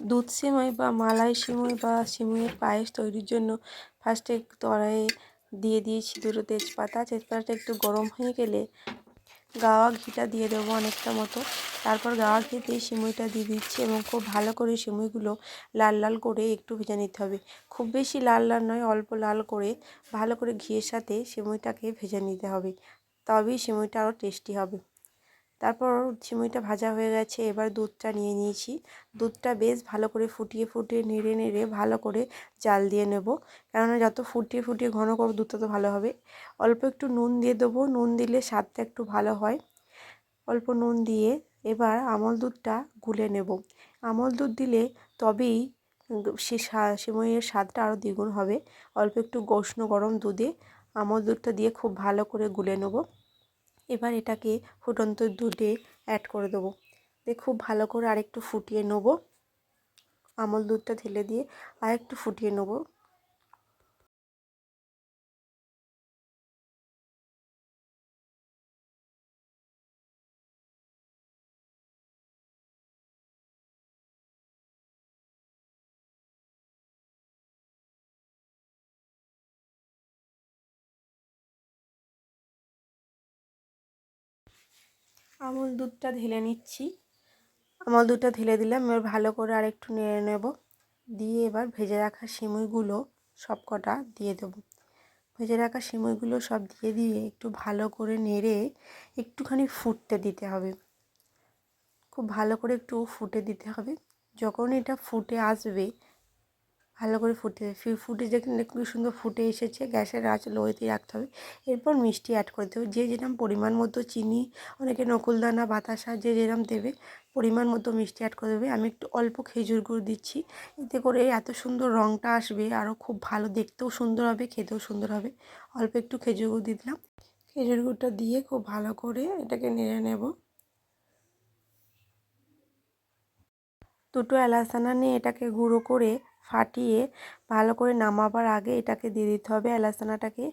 দুধ সিমই বা মালাই সিমই বা সিমইয়ের পায়েস তৈরির জন্য ফার্স্টে কড়াইয়ে দিয়ে দিয়েছি দুটো তেজপাতা। তেজপাতাটা একটু গরম হয়ে গেলে গাওয়া ঘিটা দিয়ে দেবো অনেকটা মতো। তারপর গাওয়া ঘি দিয়ে সিমইটা দিয়ে দিচ্ছি এবং খুব ভালো করে সিমইগুলো লাল লাল করে একটু ভেজে নিতে হবে। খুব বেশি লাল লাল নয়, অল্প লাল করে ভালো করে ঘিয়ের সাথে সিমইটাকে ভেজে নিতে হবে। তবেই সিমইটা আরও টেস্টি হবে। তারপর সিমইটা ভাজা হয়ে গেছে, এবার দুধটা নিয়ে নিয়েছি। দুধটা বেশ ভালো করে ফুটিয়ে ফুটিয়ে নেড়ে নেড়ে ভালো করে জাল দিয়ে নেব। কেননা যত ফুটিয়ে ফুটিয়ে ঘন করব দুধটা তো ভালো হবে। অল্প একটু নুন দিয়ে দেবো। নুন দিলে স্বাদটা একটু ভালো হয়। অল্প নুন দিয়ে এবার আমল দুধটা গুলে নেব। আমল দুধ দিলে তবেই সে সিমইয়ের স্বাদটা আরও দ্বিগুণ হবে। অল্প একটু উষ্ণ গরম দুধে আমল দুধটা দিয়ে খুব ভালো করে গুলে নেব। এবার এটাকে ফুটন্ত দুধে অ্যাড করে দেবো। দিয়ে খুব ভালো করে আরেকটু ফুটিয়ে নেব। আমল দুধটা ঢেলে দিয়ে আরেকটু ফুটিয়ে নেব। আমল দুধটা ঢেলে নিচ্ছি। আমল দুধটা ঢেলে দিলাম, এবার ভালো করে আর একটু নেড়ে নেব। দিয়ে এবার ভেজে রাখা সিমুইগুলো সব কটা দিয়ে দেবো। ভেজে রাখা সিমুইগুলো সব দিয়ে দিয়ে একটু ভালো করে নেড়ে একটুখানি ফুটতে দিতে হবে। খুব ভালো করে একটু ফুটে দিতে হবে। যখন এটা ফুটে আসবে ভালো করে ফুটে ফুটে দেখুন খুবই সুন্দর ফুটে এসেছে। গ্যাসের আঁচ লোয়েতে রাখতে হবে। এরপর মিষ্টি অ্যাড করতে হবে। যে যেরকম পরিমাণ মতো চিনি, অনেকে নকুলদানা বাতাসা যে যেরকম দেবে, পরিমাণ মতো মিষ্টি অ্যাড করে দেবে। আমি একটু অল্প খেজুর গুড় দিচ্ছি। এতে করে এত সুন্দর রঙটা আসবে আরও খুব ভালো, দেখতেও সুন্দর হবে, খেতেও সুন্দর হবে। অল্প একটু খেজুর গুড় দিয়ে দিলাম। খেজুর গুড়টা দিয়ে খুব ভালো করে এটাকে নেড়ে নেব। দুটো এলাচানা নিয়ে এটাকে গুঁড়ো করে ফাটিয়ে ভালো করে নামাবার আগে এটাকে দিয়ে দিতে হবে এলাচানাটাকে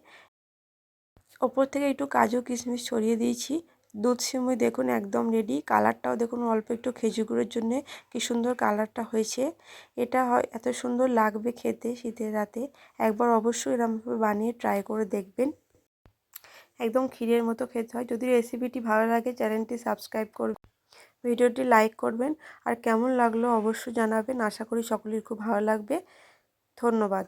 ওপর থেকে একটু কাজু কিশমিশ ছড়িয়ে দিয়েছি। দুধ সিমুই দেখুন একদম রেডি কালারটাও দেখুন অল্প একটু খেজুর গুঁড়োর জন্যে কী সুন্দর কালারটা হয়েছে। এটা হয় এত সুন্দর লাগবে খেতে শীতের রাতে, একবার অবশ্যই এরমভাবে বানিয়ে ট্রাই করে দেখবেন। একদম ক্ষীরের মতো খেতে হয়। যদি রেসিপিটি ভালো লাগে চ্যানেলটি সাবস্ক্রাইব করবেন। ভিডিওটি লাইক করবেন আর কেমন লাগল অবশ্যই জানাবেন। আশা করি সকলের খুব ভালো লাগবে। ধন্যবাদ।